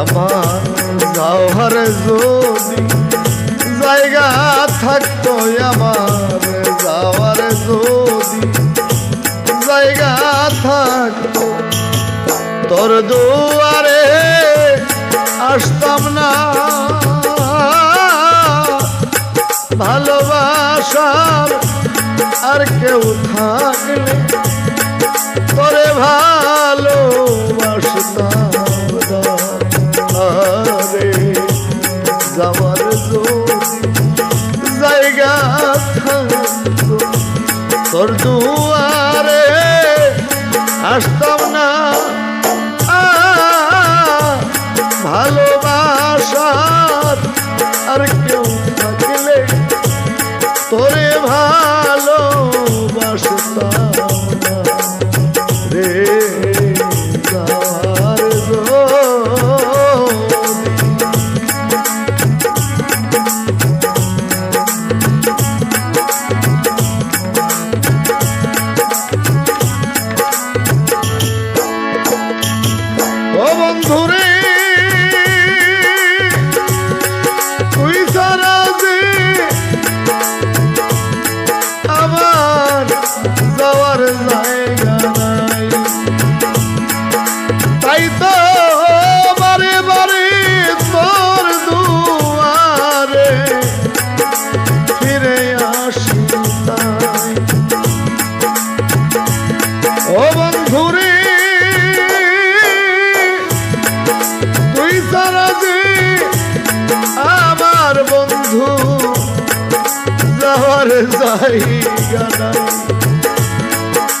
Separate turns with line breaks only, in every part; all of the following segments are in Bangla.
আমার যাওয়ার যদি জায়গা থাকতো আমার যাওয়ার যদি জায়গা থাকতো। তোর দুয়ারে আসতাম না। ভালোবাসার আর কেউ থাকলে আসতাম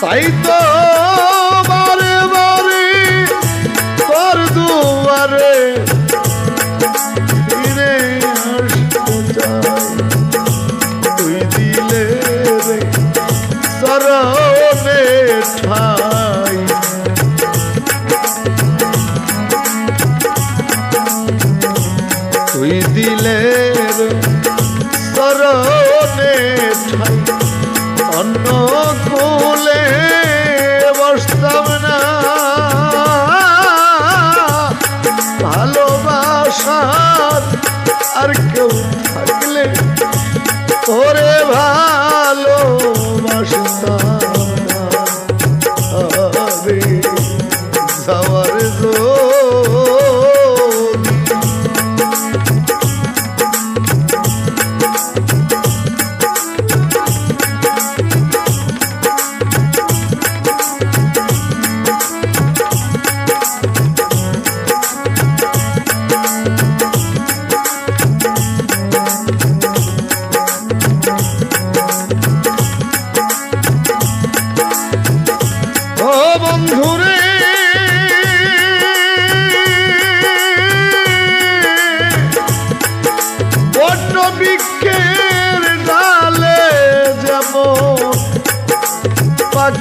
তাই তো বারে বারে তোর দুয়ারে ফিরে তুই দিলে রে দিলে রে ঠাই অন্য কুলে বসতাম ভালোবাসার আর কেউ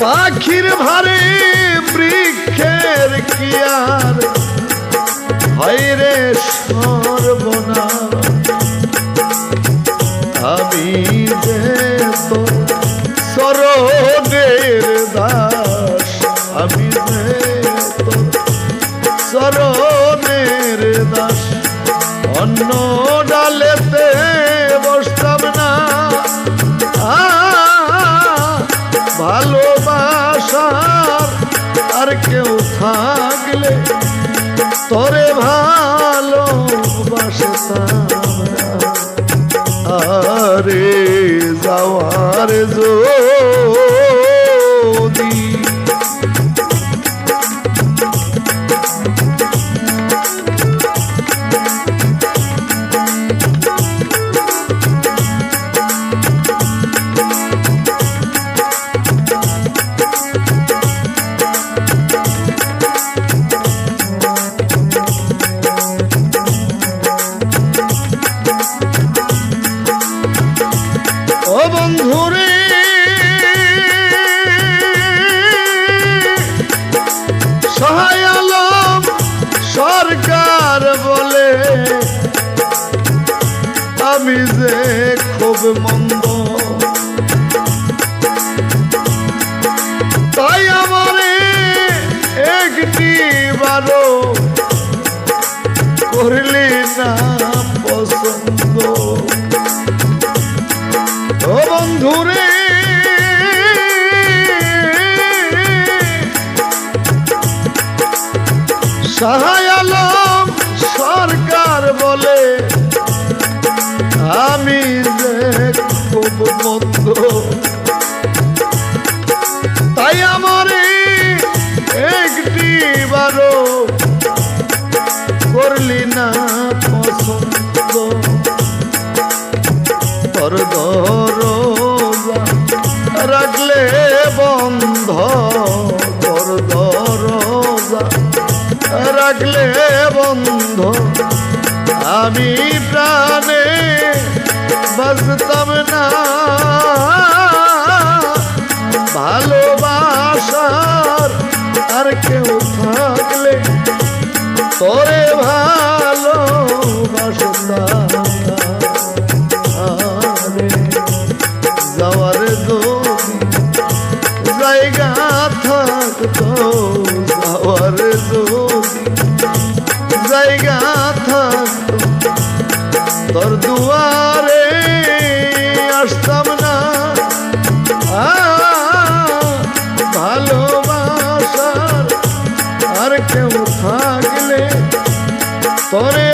পাখির ভারে বৃক্ষের কিয়ার হয় রে সর্বনাশ। আমি যে তো আমি যে খুব মন্দ। তাই আমারে একটি বারো করলি না পছন্দ। ও বন্ধুরে সাহায় সরকার বলে আমি খুব মন্দ তাই আমার একটি বারো করলি না পছন্দ। তোর রাখলে বন্ধ। তোর দরজা রাখলে বন্ধ। আমি প্রাণে বাঁচতাম না ভালোবাসার আর কেউ থাকলে তোরে কেউ থাকলে তরে